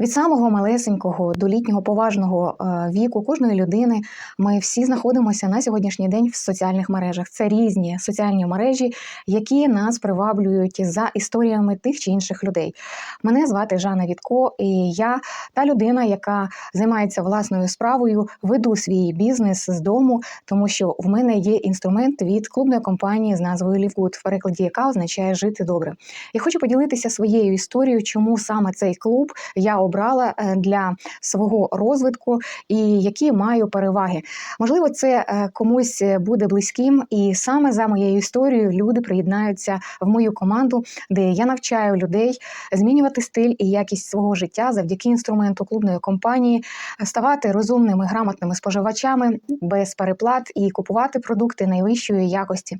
Від самого малесенького до літнього поважного е, віку кожної людини ми всі знаходимося на сьогоднішній день в соціальних мережах. Це різні соціальні мережі, які нас приваблюють за історіями тих чи інших людей. Мене звати Жанна Вітко, і я та людина, яка займається власною справою, веду свій бізнес з дому, тому що в мене є інструмент від клубної компанії з назвою Лівгуд, в перекладі яка означає жити добре. Я хочу поділитися своєю історією, чому саме цей клуб я обрала е, для свого розвитку і які маю переваги. Можливо, це е, комусь буде близьким, і саме за моєю історією люди приєднаються в мою команду, де я навчаю людей змінювати стиль і якість свого життя завдяки інструменту клубної компанії, ставати розумними, грамотними споживачами без переплат і купувати продукти найвищої якості.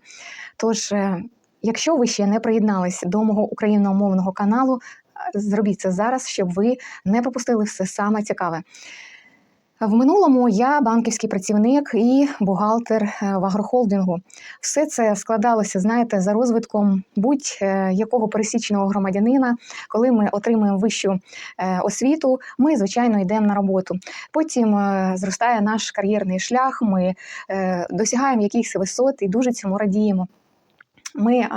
Тож, е, якщо ви ще не приєднались до мого україномовного каналу, зробіть це зараз, щоб ви не пропустили все саме цікаве. В минулому я банківський працівник і бухгалтер е, в агрохолдингу. Все це складалося, знаєте, за розвитком будь-якого пересічного громадянина. Коли ми отримуємо вищу е, освіту, ми звичайно йдемо на роботу. Потім е, зростає наш кар'єрний шлях. Ми досягаємо якихось висот і дуже цьому радіємо. Ми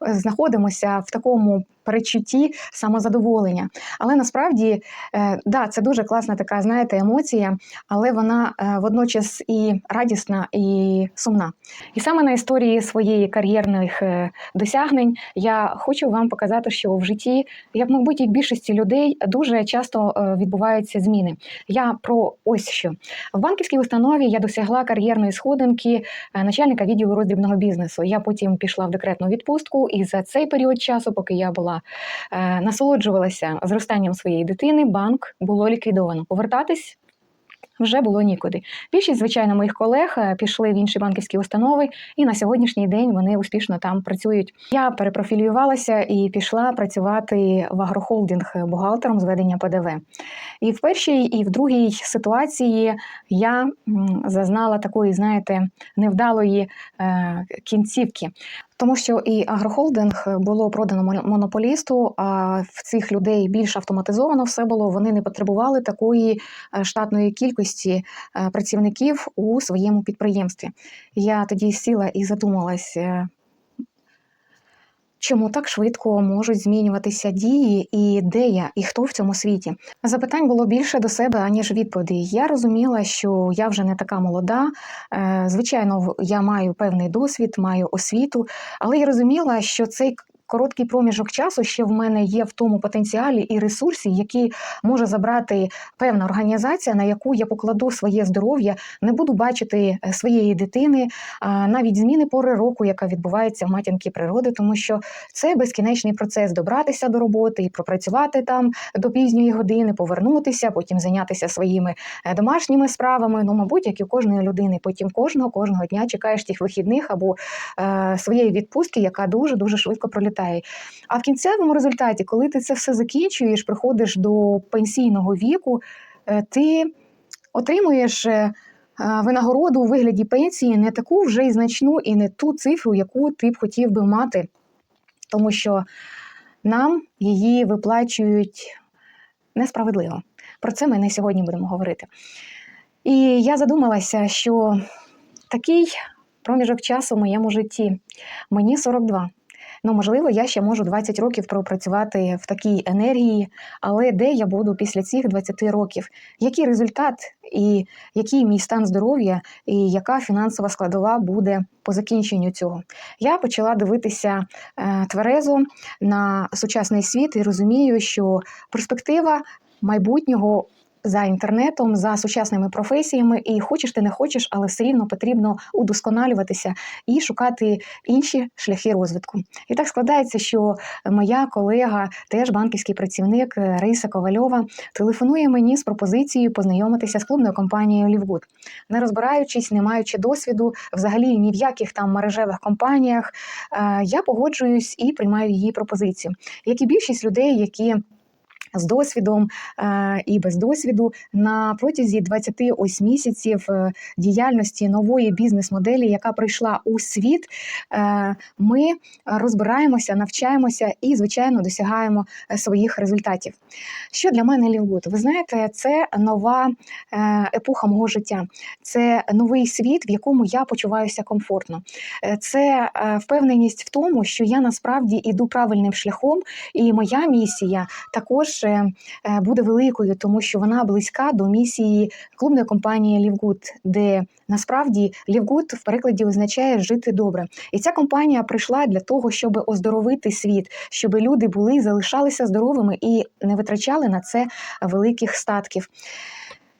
знаходимося в такому перечутті самозадоволення. Але насправді, е, да, це дуже класна така, знаєте, емоція, але вона е, водночас і радісна, і сумна. І саме на історії своєї кар'єрних е, досягнень я хочу вам показати, що в житті, як мабуть, і в більшості людей дуже часто відбуваються зміни. Я про ось що в банківській установі я досягла кар'єрної сходинки начальника відділу роздрібного бізнесу. Я потім пішла в декретну відпустку, і за цей період часу, поки я була е, насолоджувалася зростанням своєї дитини, банк було ліквідовано. Повертатись. Вже було нікуди. Більшість, звичайно, моїх колег е, пішли в інші банківські установи, і на сьогоднішній день вони успішно там працюють. Я перепрофілювалася і пішла працювати в агрохолдинг бухгалтером з ведення ПДВ. І в першій, і в другій ситуації я зазнала такої, знаєте, невдалої е, кінцівки. Тому що і агрохолдинг було продано мон- монополісту, а в цих людей більш автоматизовано все було. Вони не потребували такої е, штатної кількості е, працівників у своєму підприємстві. Я тоді сіла і задумалась. Чому так швидко можуть змінюватися дії, і де я, і хто в цьому світі? Запитань було більше до себе, аніж відповідей. Я розуміла, що я вже не така молода. Е, Звичайно, я маю певний досвід, маю освіту, але я розуміла, що цей короткий проміжок часу ще в мене є в тому потенціалі і ресурсі, які може забрати певна організація, на яку я покладу своє здоров'я, не буду бачити е, своєї дитини, а навіть зміни пори року, яка відбувається в матінки природи, тому що це безкінечний процес добратися до роботи і пропрацювати там до пізньої години, повернутися, потім зайнятися своїми е, домашніми справами. Ну, мабуть, як і кожної людини. Потім кожного кожного дня чекаєш тих вихідних або е, своєї відпустки, яка дуже дуже швидко пролітає. А в кінцевому результаті, коли ти це все закінчуєш, приходиш до пенсійного віку, е, ти отримуєш. е, е, Винагороду у вигляді пенсії не таку вже й значну і не ту цифру, яку ти б хотів би мати, тому що нам її виплачують несправедливо. Про це ми не сьогодні будемо говорити. І я задумалася, що такий проміжок часу в моєму житті мені 42. Ну, можливо, я ще можу 20 років пропрацювати в такій енергії, але де я буду після цих 20 років? Який результат і який мій стан здоров'я, і яка фінансова складова буде по закінченню цього? Я почала дивитися е, тверезо на сучасний світ і розумію, що перспектива майбутнього. За інтернетом, за сучасними професіями, і хочеш ти не хочеш, але все рівно потрібно удосконалюватися і шукати інші шляхи розвитку. І так складається, що моя колега, теж банківський працівник е, Раїса Ковальова, телефонує мені з пропозицією познайомитися з клубною компанією Лівгуд. Не розбираючись, не маючи досвіду, взагалі ні в яких там мережевих компаніях, е, я погоджуюсь і приймаю її пропозицію. Як і більшість людей, які з досвідом е, і без досвіду на протязі 20 ось місяців е, діяльності нової бізнес-моделі, яка прийшла у світ, е, ми розбираємося, навчаємося і, звичайно, досягаємо своїх результатів. Що для мене Лівгуд? Ви знаєте, це нова епоха мого життя, це новий світ, в якому я почуваюся комфортно. Це впевненість в тому, що я насправді іду правильним шляхом, і моя місія також е, е, буде великою, тому що вона близька до місії клубної компанії Лівгуд, де насправді Лівгуд в перекладі означає жити добре. І ця компанія прийшла для того, щоб оздоровити світ, щоб люди були залишалися здоровими і не витрачали на це великих статків.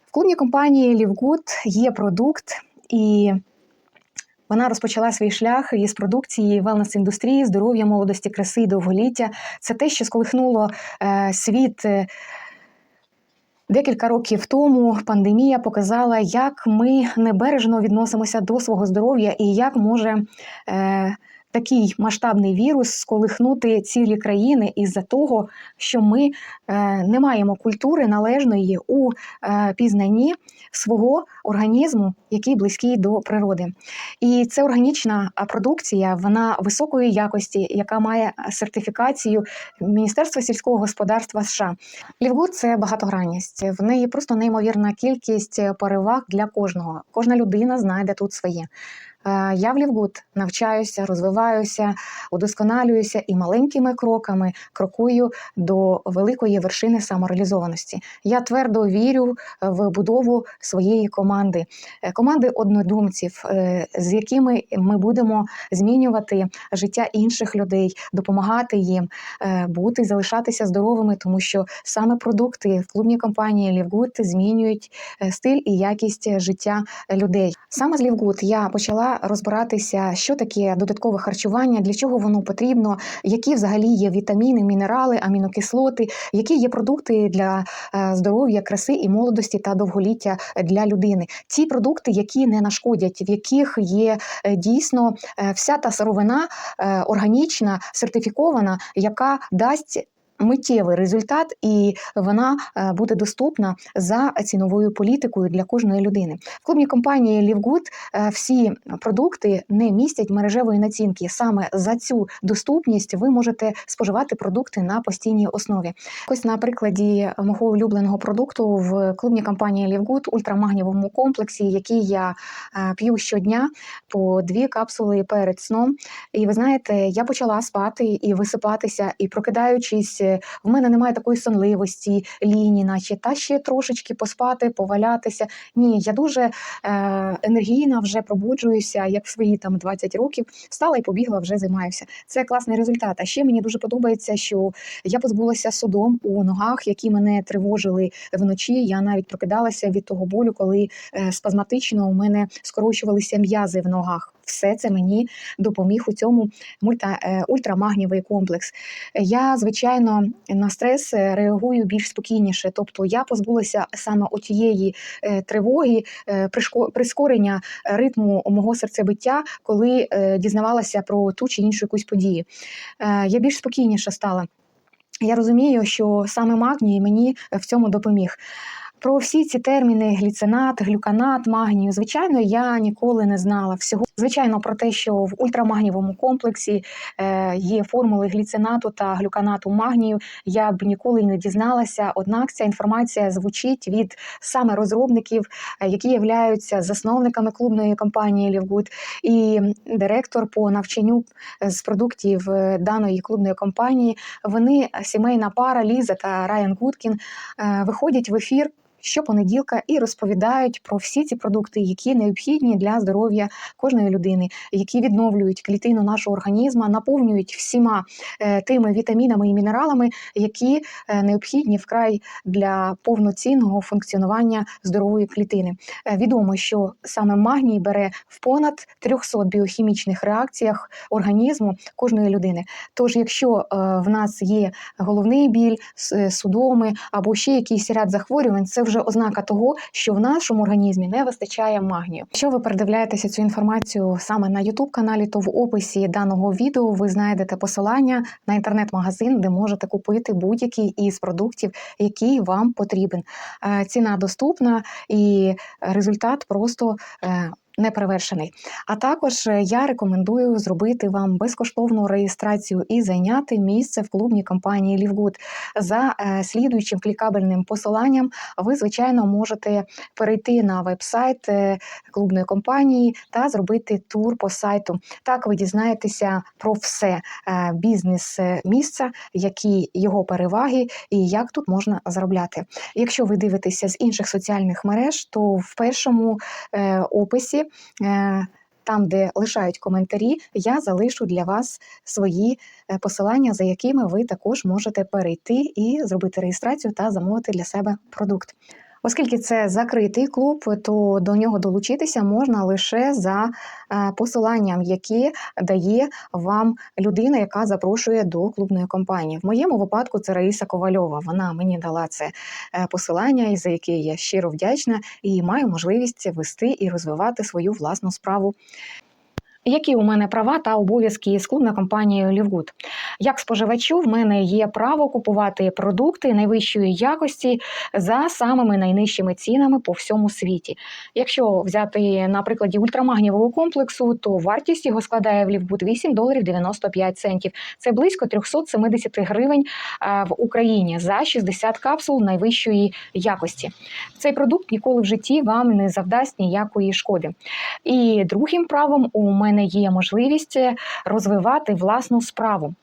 В клубній компанії Лівгуд є продукт і. Вона розпочала свій шлях із продукції велнес-індустрії, здоров'я, молодості, краси довголіття. Це те, що сколихнуло е, світ. е, Декілька років тому пандемія показала, як ми небережно відносимося до свого здоров'я і як може е, такий масштабний вірус сколихнути цілі країни із-за того, що ми е, не маємо культури належної у е, пізнанні свого організму, який близький до природи. І це органічна продукція, вона високої якості, яка має сертифікацію Міністерства сільського господарства США. Лівгуд це багатогранність. В неї просто неймовірна кількість переваг для кожного. Кожна людина знайде тут своє. Е, Я в Лівгуд навчаюся, розвиваюся, удосконалююся і маленькими кроками крокую до великої вершини самореалізованості. Я твердо вірю в будову своєї команди, Е, команди однодумців, е, з якими ми будемо змінювати життя інших людей, допомагати їм е, бути, залишатися здоровими, тому що саме продукти в клубній компанії Лівгуд змінюють е, стиль і якість життя людей. Саме з Лівгуд я почала розбиратися, що таке додаткове харчування, для чого воно потрібно, які взагалі є вітаміни, мінерали, амінокислоти, які є продукти для е, здоров'я, краси і молодості та довголіття для людини. Ті продукти, які не нашкодять, в яких є е, дійсно е, вся та сировина органічна, сертифікована, яка дасть. Миттєвий результат, і вона е, буде доступна за ціновою політикою для кожної людини. В клубній компанії Лівгуд всі продукти не містять мережевої націнки. Саме за цю доступність ви можете споживати продукти на постійній основі. Ось на прикладі мого улюбленого продукту в клубній компанії Лівгуд ультрамагнієвому комплексі, який я е, п'ю щодня по дві капсули перед сном. І ви знаєте, я почала спати і висипатися, і прокидаючись, е, в мене немає такої сонливості, ліні, наче та ще трошечки поспати, повалятися. Ні, я дуже е, енергійна, вже пробуджуюся, як в свої там 20 років. Встала і побігла, вже займаюся. Це класний результат. А ще мені дуже подобається, що я позбулася судом у ногах, які мене тривожили вночі. Я навіть прокидалася від того болю, коли е, спазматично у мене скорочувалися м'язи в ногах. Все це мені допоміг у цьому мульта, е, ультрамагнієвий комплекс. Я, звичайно, на стрес е, реагую більш спокійніше. Тобто я позбулася саме отієї е, тривоги, прискорення ритму мого серцебиття, коли дізнавалася про ту чи іншу якусь подію. Я більш спокійніша стала. Я розумію, що саме магній мені в цьому допоміг. Про всі ці терміни гліцинат, глюканат, магнію, звичайно, я ніколи не знала всього. Звичайно, про те, що в ультрамагнієвому комплексі е, є формули гліцинату та глюканату магнію, я б ніколи не дізналася. Однак ця інформація звучить від саме розробників, е, які являються засновниками клубної компанії Лівгуд, і директор по навчанню з продуктів е, даної клубної компанії. Вони сімейна пара Ліза та Райан Гудкін виходять в ефір. Щопонеділка і розповідають про всі ці продукти, які необхідні для здоров'я кожної людини, які відновлюють клітину нашого організму, наповнюють всіма е, тими вітамінами і мінералами, які е, необхідні вкрай для повноцінного функціонування здорової клітини. Е, Відомо, що саме магній бере в понад 300 біохімічних реакціях організму кожної людини. Тож, якщо в нас є головний біль, судоми або ще якийсь ряд захворювань, це вже вже ознака того, що в нашому організмі не вистачає магнію. Якщо ви передивляєтеся цю інформацію саме на youtube каналі, то в описі даного відео ви знайдете посилання на інтернет-магазин, де можете купити будь-який із продуктів, який вам потрібен. Е, Ціна доступна і результат просто. Е, Неперевершений. А також е, я рекомендую зробити вам безкоштовну реєстрацію і зайняти місце в клубній компанії Лівгуд. За е, слідуючим клікабельним посиланням ви, звичайно, можете перейти на веб-сайт е, клубної компанії та зробити тур по сайту. Так ви дізнаєтеся про все бізнес місця, які його переваги і як тут можна заробляти. Якщо ви дивитеся з інших соціальних мереж, то в першому описі. Е, Там, де лишають коментарі, я залишу для вас свої е, посилання, за якими ви також можете перейти і зробити реєстрацію та замовити для себе продукт. Оскільки це закритий клуб, то до нього долучитися можна лише за е, посиланням, яке дає вам людина, яка запрошує до клубної компанії. В моєму випадку це Раїса Ковальова. Вона мені дала це е, посилання, за яке я щиро вдячна і маю можливість вести і розвивати свою власну справу. Які у мене права та обов'язки з клубною компанією Лівгуд? Як споживачу, в мене є право купувати продукти найвищої якості за самими найнижчими цінами по всьому світі. Якщо взяти на прикладі ультрамагнієвого комплексу, то вартість його складає в Лівгуд 8 доларів 95 центів. Це близько 370 гривень в Україні за 60 капсул найвищої якості. Цей продукт ніколи в житті вам не завдасть ніякої шкоди. І другим правом у мене є можливість розвивати власну справу.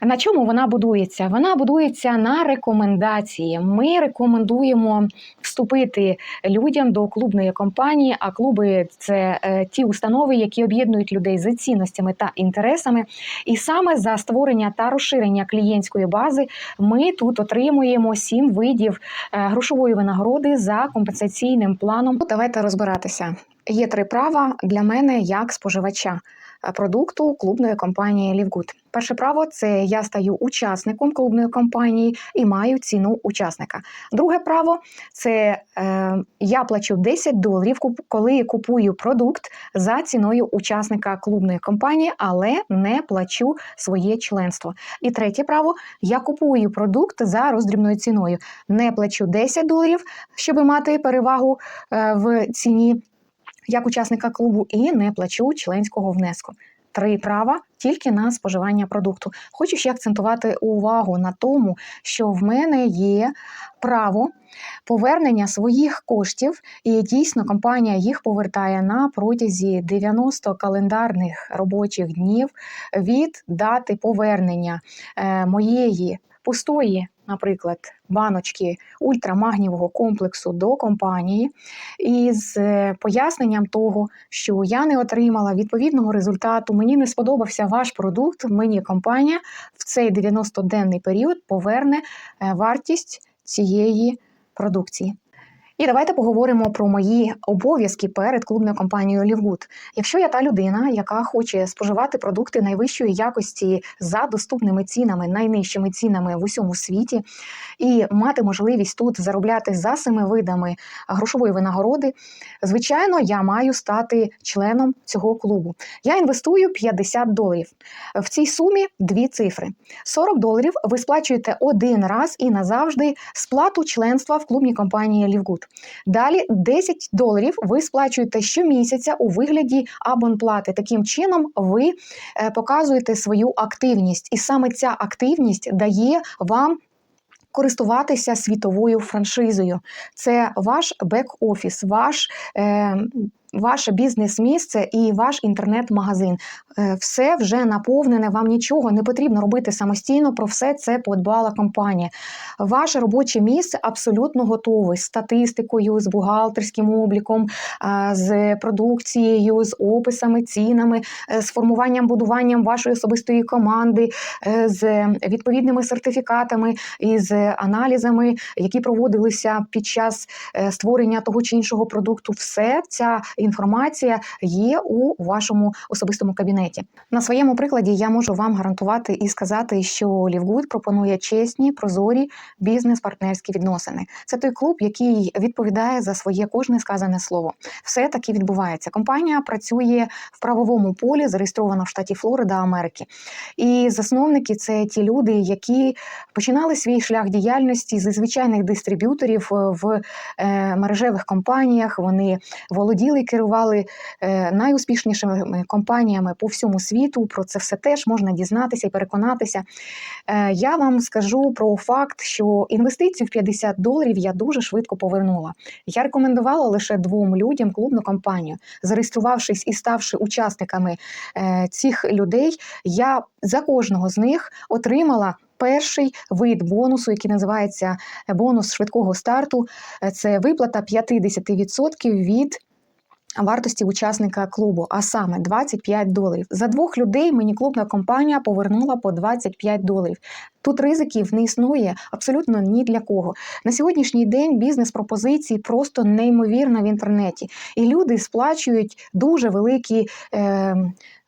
На чому вона будується? Вона будується на рекомендації. Ми рекомендуємо вступити людям до клубної компанії. А клуби це е, ті установи, які об'єднують людей за цінностями та інтересами. І саме за створення та розширення клієнтської бази ми тут отримуємо сім видів е, грошової винагороди за компенсаційним планом. Давайте розбиратися. Є три права для мене як споживача е, продукту клубної компанії Лівгуд. Перше право це я стаю учасником клубної компанії і маю ціну учасника. Друге право це е, я плачу 10 доларів, коли купую продукт за ціною учасника клубної компанії, але не плачу своє членство. І третє право я купую продукт за роздрібною ціною. Не плачу 10 доларів, щоб мати перевагу е, в ціні як учасника клубу і не плачу членського внеску. Три права тільки на споживання продукту. Хочу ще акцентувати увагу на тому, що в мене є право повернення своїх коштів, і дійсно компанія їх повертає на протязі 90 календарних робочих днів від дати повернення е, моєї пустої, наприклад, баночки ультрамагнівого комплексу до компанії із е, поясненням того, що я не отримала відповідного результату, мені не сподобався ваш продукт, мені компанія в цей 90-денний період поверне е, вартість цієї продукції. І давайте поговоримо про мої обов'язки перед клубною компанією Лівгуд. Якщо я та людина, яка хоче споживати продукти найвищої якості за доступними цінами, найнижчими цінами в усьому світі, і мати можливість тут заробляти за семи видами грошової винагороди, звичайно, я маю стати членом цього клубу. Я інвестую 50 доларів. В цій сумі дві цифри: 40 доларів ви сплачуєте один раз і назавжди сплату членства в клубній компанії Лівгуд. Далі 10 доларів ви сплачуєте щомісяця у вигляді абонплати. Таким чином, ви е, показуєте свою активність, і саме ця активність дає вам. Користуватися світовою франшизою. Це ваш бек-офіс, ваш, е, ваше бізнес-місце і ваш інтернет-магазин. Е, все вже наповнене, вам нічого не потрібно робити самостійно. Про все це подбала компанія. Ваше робоче місце абсолютно готове з статистикою, з бухгалтерським обліком, з продукцією, з описами, цінами, е, з формуванням, будуванням вашої особистої команди, е, з відповідними сертифікатами і з аналізами, які проводилися під час е, створення того чи іншого продукту. Все ця інформація є у вашому особистому кабінеті. На своєму прикладі я можу вам гарантувати і сказати, що Лівгуд пропонує чесні, прозорі бізнес-партнерські відносини. Це той клуб, який відповідає за своє кожне сказане слово. Все таки відбувається. Компанія працює в правовому полі, зареєстрована в штаті Флорида, Америки. І засновники це ті люди, які починали свій шлях діяльності зі звичайних дистриб'юторів в е, мережевих компаніях. Вони володіли керували е, найуспішнішими компаніями по всьому світу. Про це все теж можна дізнатися і переконатися. Е, Я вам скажу про факт, що інвестицію в 50 доларів я дуже швидко повернула. Я рекомендувала лише двом людям клубну компанію. Зареєструвавшись і ставши учасниками е, цих людей, я за кожного з них отримала. Перший вид бонусу, який називається е, бонус швидкого старту, Е, це виплата 50% від вартості учасника клубу, а саме 25 доларів. За двох людей мені клубна компанія повернула по 25 доларів. Тут ризиків не існує абсолютно ні для кого. На сьогоднішній день бізнес-пропозиції просто неймовірно в інтернеті, і люди сплачують дуже великі. Е,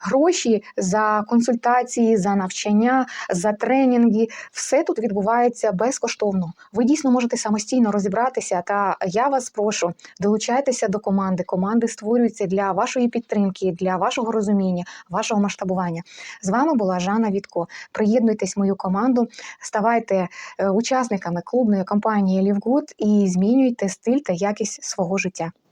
Гроші за консультації, за навчання, за тренінги, все тут відбувається безкоштовно. Ви дійсно можете самостійно розібратися. Та я вас прошу, долучайтеся до команди. Команди створюються для вашої підтримки, для вашого розуміння, вашого масштабування. З вами була Жанна Вітко. Приєднуйтесь в мою команду, ставайте е, учасниками клубної компанії Лівгуд і змінюйте стиль та якість свого життя.